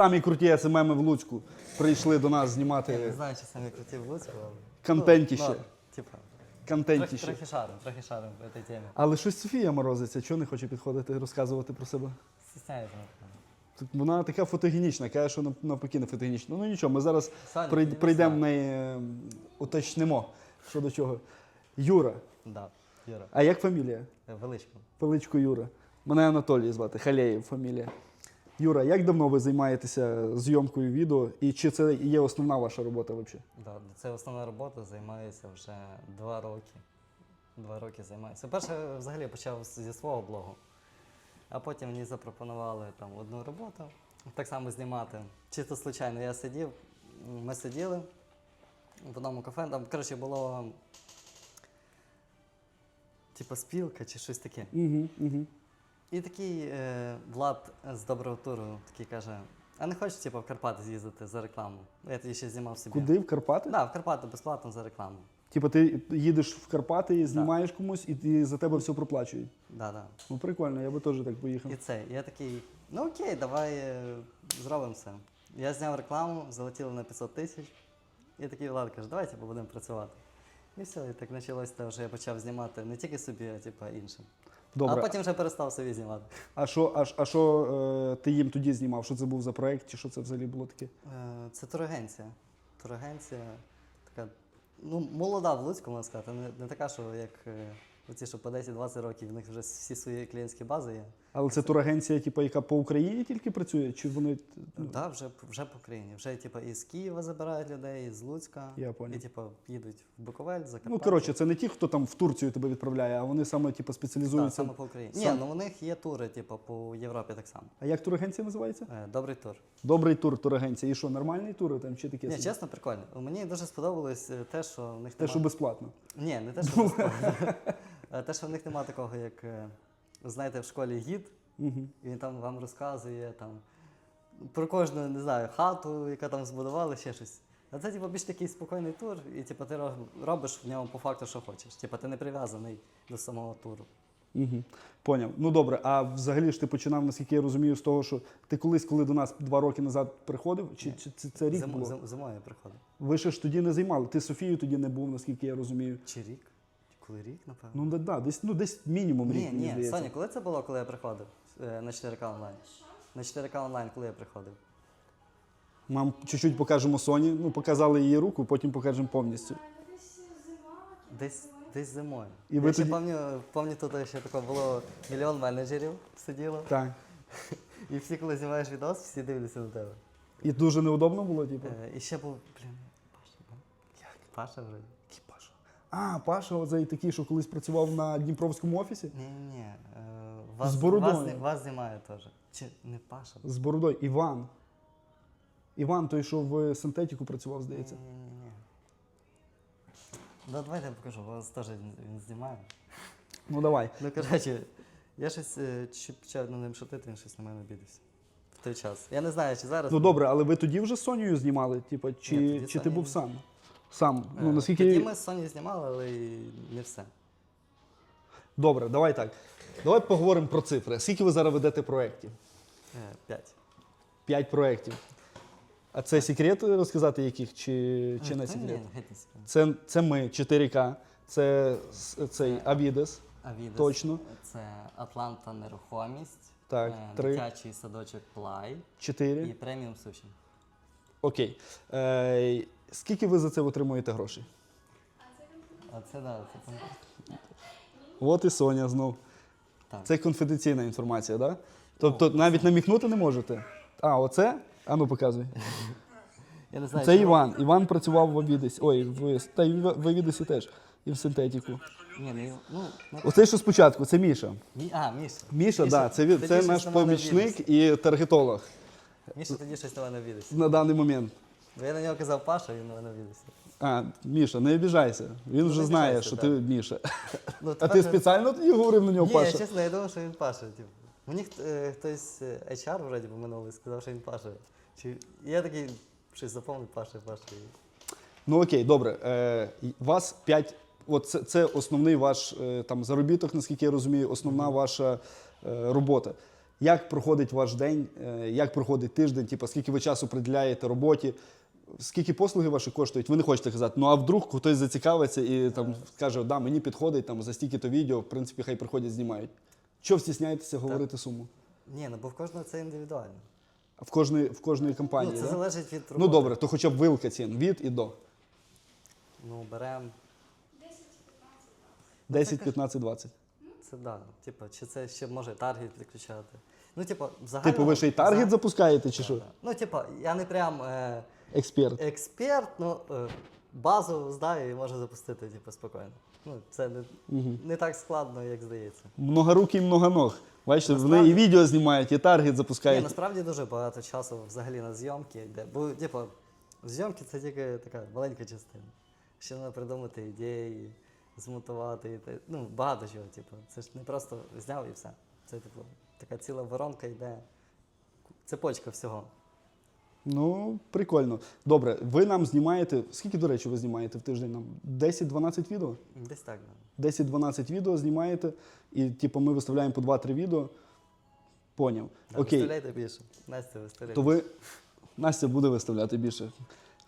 Самі круті СММи в Луцьку прийшли до нас Я не знімати знаю, чи самі круті в Луцьку, але... Контентіще. Ну, ну, типа, трохи, контентіще. трохи шарим, трохи шарим в цій темі. Але щось Софія морозиться, чого не хоче підходити розказувати про себе? Напевно. Тут Вона така фотогенічна, каже, що нав- навпаки не фотогенічна. Ну нічого, ми зараз Саня, прий- ти не прийдемо в знаю. неї, е, уточнимо, що до чого. Юра. Да, Юра. А як фамілія? Величко. Величко Юра. Мене Анатолій звати, Халєєв фамілія. Юра, як давно ви займаєтеся зйомкою відео і чи це є основна ваша робота взагалі? Да, це основна робота, займаюся вже два роки. Два роки займаюся. Перше, взагалі, почав зі свого блогу, а потім мені запропонували там одну роботу, так само знімати. Чисто случайно я сидів, ми сиділи в одному кафе, там, коротше, було типу спілка чи щось таке. Угу, угу. І такий е, Влад з доброго туру такий каже: а не хочеш типу, в Карпати з'їздити за рекламу? Я тоді ще знімав собі. Куди? В Карпати? Да, в Карпати безплатно за рекламу. Типу, ти їдеш в Карпати і знімаєш комусь, і, і за тебе все проплачують. Да, да. Ну прикольно, я би теж так поїхав. І це, я такий, ну окей, давай е, зробимо це. Я зняв рекламу, залетіло на 500 тисяч. І такий Влад каже, давай типу, будемо працювати. І все, і так почалось те, що я почав знімати не тільки собі, а типу, іншим. Добре. А потім вже перестав собі знімати. А що, а, а що е, ти їм тоді знімав? Що це був за проект, чи що це взагалі було таке? Е, Це турагенція. Турагенція така, ну, молода в Луцьку, можна сказати. Не, не така, що як е, оці, що по 10-20 років, в них вже всі свої клієнтські бази є. Але це турагенція, типу, яка по Україні тільки працює, чи вони. Ну, Так, да, вже, вже по країні. Вже типу, із Києва забирають людей, із Луцька. Я понял. І типу, їдуть в Буковель, Закарпаття. ну коротше, це не ті, хто там в Турцію тебе відправляє, а вони саме типу, Так, спеціалізуються. саме по Україні. Сам- Ні, ну у них є тури, типу, по Європі так само. А як турагенція називається? Е, Добрий тур. Добрий тур турагенція. І що, нормальний тур там чи таке? Ні, собі? чесно, прикольно. Мені дуже сподобалось е, те, що в них Те, нема- що безплатно. Ні, не те, що безплатно. А те, що в них немає такого, як е, знаєте, в школі гід, Угу. і він там вам розказує там, про кожну, не знаю, хату, яка там збудували, ще щось. А це типу, більш такий спокійний тур, і типу, ти робиш в ньому по факту, що хочеш. Типу, ти не прив'язаний до самого туру. Угу. Поняв. Ну добре, а взагалі ж ти починав, наскільки я розумію, з того, що ти колись, коли до нас два роки назад приходив, чи, чи це, це рік Зимо- було? зим- зимою я приходив. Ви ще ж тоді не займали. Ти Софію тоді не був, наскільки я розумію. Чи рік? Коли рік, напевно? Ну да, да, десь, ну, десь мінімум рік, ні, мені ні, здається. Соня, коли це було, коли я приходив е, на 4К онлайн? На 4К онлайн, коли я приходив? Мам, чуть-чуть покажемо Соні. Ну, показали її руку, потім покажемо повністю. Десь, десь зимою. І я ви ще тоді- пам'ятаю, пам'ятаю, тут ще таке було мільйон менеджерів сиділо. Так. І всі, коли знімаєш відос, всі дивляться на тебе. І дуже неудобно було, типу. Е, і ще був, блін, Паша? Як? Паша вроді. А, Паша, оцей такий, що колись працював на Дніпровському офісі Ні, ні, ні. Е, вас, З бородою. Вас, вас знімає теж. Чи не Паша? з бородою. Іван. Іван, той, що в синтетику працював, здається. Ні, ні, ні. Ну, давайте я покажу, вас теж він, він знімає. Ну давай. Ну, коротше, я щось е, чуть почав над ним шутити, він щось на мене обідався. В той час. Я не знаю, чи зараз. Ну добре, але ви тоді вже з Сонею знімали, типу, чи, Ні, тоді чи ти Соня був сам? Сам. Ну, Е, наскільки... Тоді ми з Соні знімали, але не все. Добре, давай так. Давай поговоримо про цифри. Скільки ви зараз ведете проєктів? Е, П'ять. П'ять проєктів. А це секрет розказати, яких, чи, чи Е, не секрет? Ні, геть не секрет. Це, це ми, 4К, це цей Авідес. Авідес. Точно. Це Атланта нерухомість. Так, три. Дитячий садочок Плай 4. і преміум суші. Окей. Е, скільки ви за це отримуєте грошей? А це да, це. От і Соня знов. Так. Це конфіденційна інформація, так? Да? Тобто навіть намікнути не можете? А, оце? А ну показуй. Я не знаю, Це чому- Іван. Іван працював в Авідесі. Ой, в, та й в в Авідесі теж. І в синтетику. Ні, не, ну, не... Оцей, що спочатку, це Міша. Мі... А, Міша. Міша, да, це, він- тоді це щось наш на мене помічник і таргетолог Міша тоді щось на мене обідався. на даний момент. Бо я на нього казав Паша, він на мене обідався. А, Міша, не обіжайся. Він вже знає, обіжайся, що ти Міша. Ну, А ти же- спеціально тоді говорив на нього Ні, Паша? чесно, я думав, що він Паша. Типу. Мені хт- е, хтось е, HR вроді би минулий сказав, що він Паша. Чи... І я такий щось запомнив Паша, Паша. І- Ну окей, добре. Е, й- вас 5. От це, це основний ваш е, там заробіток, наскільки я розумію, основна ваша е, робота. Як проходить ваш день, е, як проходить тиждень, типу, скільки ви часу приділяєте роботі, скільки послуги ваші коштують, ви не хочете казати. Ну а вдруг хтось зацікавиться і там скаже, да, мені підходить там за стільки-то відео, в принципі, хай приходять, знімають. Чого стісняєтеся говорити суму? Ні, ну бо в кожного це індивідуально. В кожної, в кожної компанії. ну, це да? залежить від роботи. Ну добре, то хоча б вилка цін від і до. Ну, беремо. 10, 15, 20. Це да. Типу, чи це ще може таргет підключати. Ну, типу, взагалі. Типу, ви ще й таргет запускаєте, чи що? Ну, типу, я не прям е, Експерт. експерт, ну е, базу знаю і можу запустити, типу, спокійно. Ну, це не, не так складно, як здається. Многорукий многоног. Бачите, вони Насправді- і відео знімають, і таргет Ні, запускають. насправді дуже багато часу взагалі на зйомки йде. Бо, типу, зйомки це тільки така маленька частина. Ще треба придумати ідеї, змонтувати. і Ну, багато чого, типу. Це ж не просто зняв і все. Це, типу, така ціла воронка йде. Цепочка всього. Ну, прикольно. Добре, ви нам знімаєте. Скільки, до речі, ви знімаєте в тиждень нам? 10-12 відео? Десь так. Да. 10-12 відео знімаєте, і типу, ми виставляємо по 2-3 відео. Поняв. Да, Окей. Виставляйте більше. Настя, виставляйте. То ви. Настя буде виставляти більше.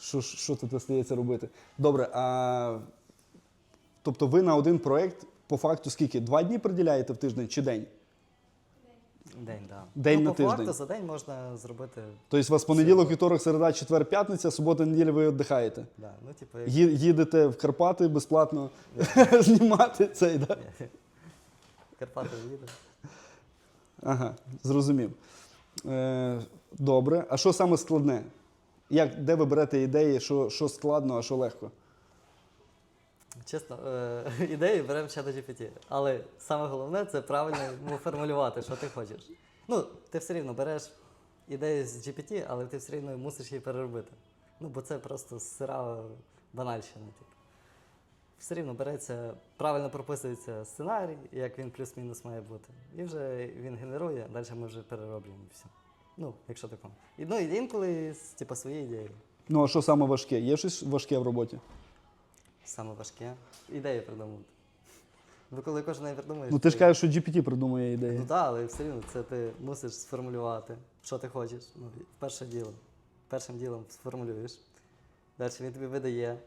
Що, що тут остається робити? Добре, а тобто ви на один проєкт по факту скільки? Два дні приділяєте в тиждень чи день? День, да. День ну, на по тиждень. факту за день можна зробити. Тобто у вас понеділок, вівторок, середа, четвер, п'ятниця, субота, неділя ви віддихаєте. Да. Ну, типу, як... Ї- Їдете в Карпати безплатно знімати цей, да? Карпати їде. Ага, зрозумів. Е, добре. А що саме складне? Як, де ви берете ідеї, що, що складно, а що легко? Чесно, е, ідеї беремо в чата GPT. Але саме головне це правильно формулювати, що ти хочеш. Ну, ти все рівно береш ідею з GPT, але ти все рівно мусиш її переробити. Ну, бо це просто сира банальщина. Типу. Все рівно береться, правильно прописується сценарій, як він плюс-мінус має бути. І вже він генерує, далі ми вже перероблюємо все. Ну, якщо такому. І, ну, і інколи типу, свої ідеї. Ну, а що саме важке? Є щось важке в роботі? Саме важке. Ідеї придумувати. Бо коли кожен придумаєш. Ну ти ж кажеш, що GPT придумує ідеї. Ну так, але все рівно це ти мусиш сформулювати, що ти хочеш. Ну, перше діло. Першим ділом сформулюєш. Далі він тобі видає.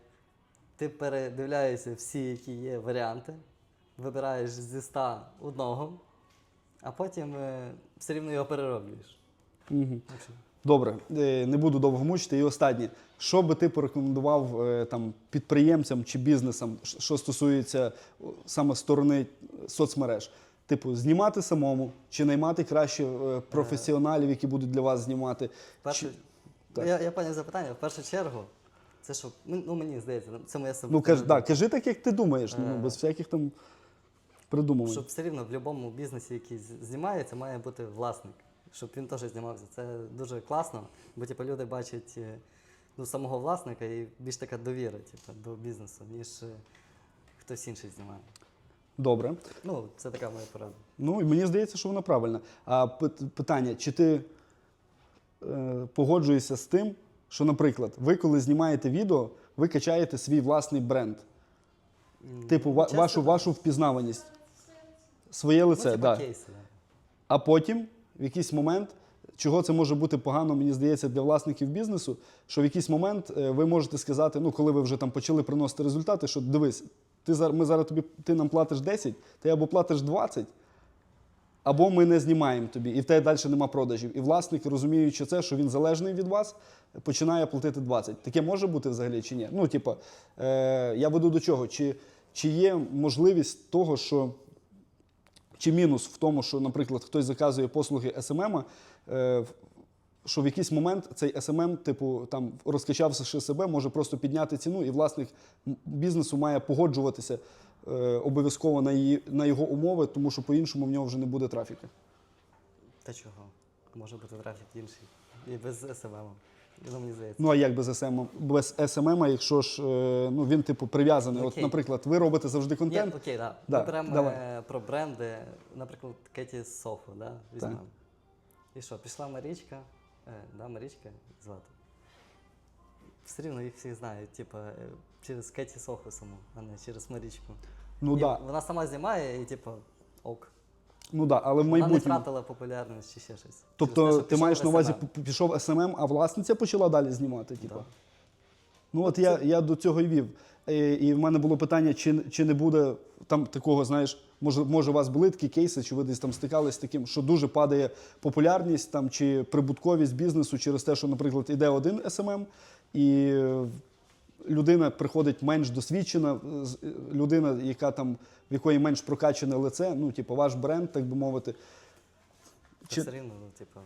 Ти передивляєшся всі, які є варіанти, вибираєш зі ста одного, а потім е, все рівно його перероблюєш. Угу. Добре, е, не буду довго мучити. І останнє. Що би ти порекомендував е, там, підприємцям чи бізнесам, що стосується саме сторони соцмереж? Типу, знімати самому, чи наймати краще е, професіоналів, які будуть для вас знімати? перше, Чи- я, я поняв запитання. В першу чергу, це що, ну ну, мені здається, це моя Ну, суб'єктивна кажи, да, кажи так, як ти думаєш, ну, без всяких там придумувань. Щоб все рівно в будь-якому бізнесі, який знімається, має бути власник. Щоб він теж знімався. Це дуже класно, бо типу, люди бачать е, ну, самого власника і більш така довіра типу, до бізнесу, ніж е, хтось інший знімає. Добре. Ну, це така моя порада. Ну, і мені здається, що вона правильна. А питання, чи ти е, погоджуєшся з тим, що, наприклад, ви, коли знімаєте відео, ви качаєте свій власний бренд, типу, ва- вашу, вашу впізнаваність, своє ну, лице, типу, да. кейси, да. а потім, в якийсь момент, чого це може бути погано, мені здається, для власників бізнесу, що в якийсь момент е, ви можете сказати, ну, коли ви вже там почали приносити результати, що дивись, ти, ми зараз тобі, ти нам платиш 10, ти або платиш 20, або ми не знімаємо тобі, і в тебе далі нема продажів. І власник, розуміючи це, що він залежний від вас, починає платити 20. Таке може бути взагалі чи ні? Ну, типу, е, я веду до чого? Чи, чи є можливість того, що чи мінус в тому, що, наприклад, хтось заказує послуги СММ, е, що в якийсь момент цей СММ, типу, там розкачавши себе, може просто підняти ціну, і власник бізнесу має погоджуватися е, обов'язково на, її, на його умови, тому що по-іншому в нього вже не буде трафіка. Та чого? Може бути трафік інший. І без СММ. Ну, мені здається. Ну а як без СММ? Без СММ, якщо ж е, ну, він типу прив'язаний. От, наприклад, ви робите завжди контент. окей, да. Да, Ми беремо давай. е, про бренди, наприклад, Кеті Софу, да? візьмемо. І що, пішла Марічка, е, да, Марічка звати. Все рівно їх всіх знають, типу, е, через Кеті Софу саму, а не через Марічку. Ну І да. Вона сама знімає і, типу, ок. Ну да, але в Вона не майбутньому. втратила популярність чи ще щось. Через те, Тобто що ти пішов маєш на увазі, SMM. п- пішов СММ, а власниця почала далі знімати. Типу. Да. Ну от я, я до цього й вів. Е, І в мене було питання, чи, чи не буде там такого, знаєш, може, може, у вас були такі кейси, чи ви десь там стикались з таким, що дуже падає популярність там, чи прибутковість бізнесу через те, що, наприклад, іде один СММ, і людина приходить менш досвідчена, е, е, людина, яка там, в якої менш прокачане лице, ну, типу, ваш бренд, так би мовити. Чи- все рівно, ну, типу,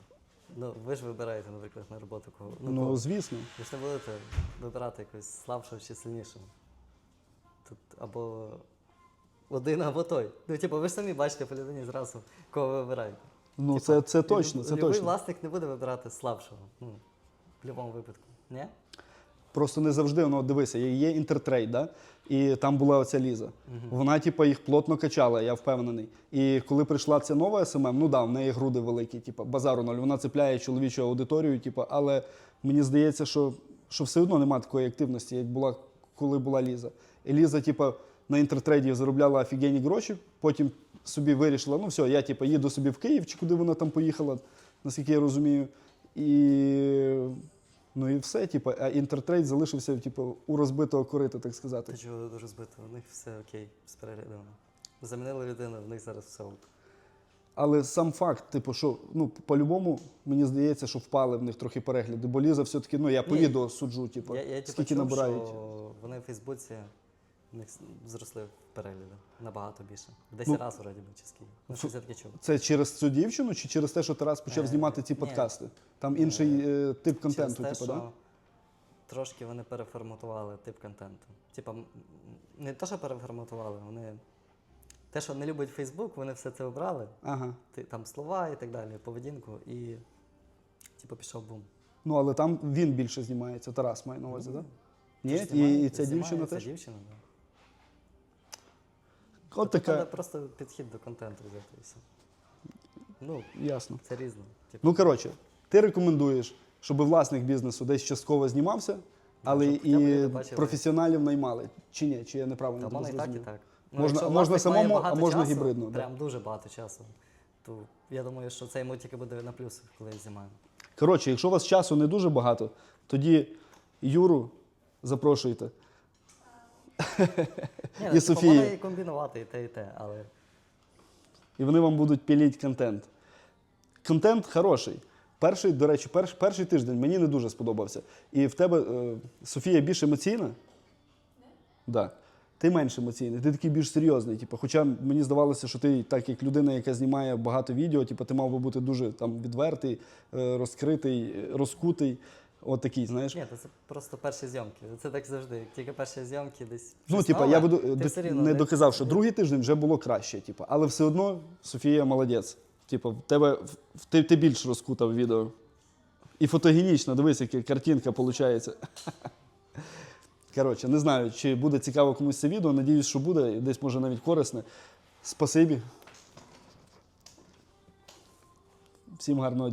ну, ви ж вибираєте, наприклад, на роботу кого. Ну, Ну, кого. звісно. Ви ж не будете вибирати якогось слабшого чи сильнішого. Тут або один, або той. Ну, типу, ви ж самі бачите по людині зразу, кого ви вибираєте. Ну, Типа, це, це точно, це любий точно. власник не буде вибирати слабшого. Ну, в будь-якому випадку. Ні? Просто не завжди воно дивися, є інтертрейд, да? і там була оця Ліза. Вона, типу, їх плотно качала, я впевнений. І коли прийшла ця нова СММ, ну да, в неї груди великі, типу, базару ноль. Вона цепляє чоловічу аудиторію, типу, але мені здається, що, що все одно немає такої активності, як була, коли була Ліза. І Ліза, типу, на інтертрейді заробляла офігенні гроші, потім собі вирішила, ну все, я типу, їду собі в Київ, чи куди вона там поїхала, наскільки я розумію. І Ну і все, типу, а інтертрейд залишився типу, у розбитого корита, так сказати. Та чого дуже у них все окей з переглядами. Замінили людину, в них зараз все ок. Але сам факт, типу, що ну, по-любому, мені здається, що впали в них трохи перегляди, бо Ліза все-таки, ну я по Ні. відео суджу, типу, Я, я типу, скільки чув, набирають. що вони в Фейсбуці в них зросли перегляди набагато більше. 10 Ну, разів вроді би, чи скільки. Ну, щось я таке чув. Це через цю дівчину чи через те, що Тарас почав Е, знімати ці ні. подкасти? Там інший е, тип контенту, типу, що да? трошки вони переформатували тип контенту. Типа, не те, що переформатували, вони. Те, що не любить Фейсбук, вони все це обрали. Ага. Ти- Там слова і так далі, поведінку, і типу пішов бум. Ну, але там він більше знімається, Тарас має на увазі, так? Ні, і, і ця дівчина ця дівчина, да. От Тобто треба просто підхід до контенту взяти і все. Ну, ясно. це різно. Типу, Ну, коротше, ти рекомендуєш, щоб власник бізнесу десь частково знімався, але щоб хоча б люди і бачили. професіоналів наймали. Чи ні? Чи я неправильно Та тебе можна і так, і зрозумів? так. Можна- якщо можна власник має самому, а багато можна часу, гібридно, да. Прям дуже багато часу. То я думаю, що це йому тільки буде на плюс, коли я знімаю. Коротше, якщо у вас часу не дуже багато, тоді Юру запрошуйте. Ні, І ну, типу, можна і комбінувати і те, і те, але і вони вам будуть піліть контент. Контент хороший. Перший, до речі, перш, перший тиждень мені не дуже сподобався. І в тебе е, Софія більш емоційна? Так. Да. Ти менш емоційний, ти такий більш серйозний. Типу, хоча мені здавалося, що ти, так як людина, яка знімає багато відео, типу, ти мав би бути дуже там, відвертий, е, розкритий, е, розкутий. От такий, знаєш. ні, то це просто перші зйомки. Це так завжди. Тільки перші зйомки десь. Ну, типа, я буду до- рівно не доказав, що другий тиждень вже було краще, типу. але все одно Софія молодець. Типу, в тебе в- ти, ти більш розкута в відео. І фотогенічно, дивись, яка картинка виходить. Коротше, не знаю, чи буде цікаво комусь це відео. Надіюсь, що буде, десь може навіть корисне. Спасибі. Всім гарного дня.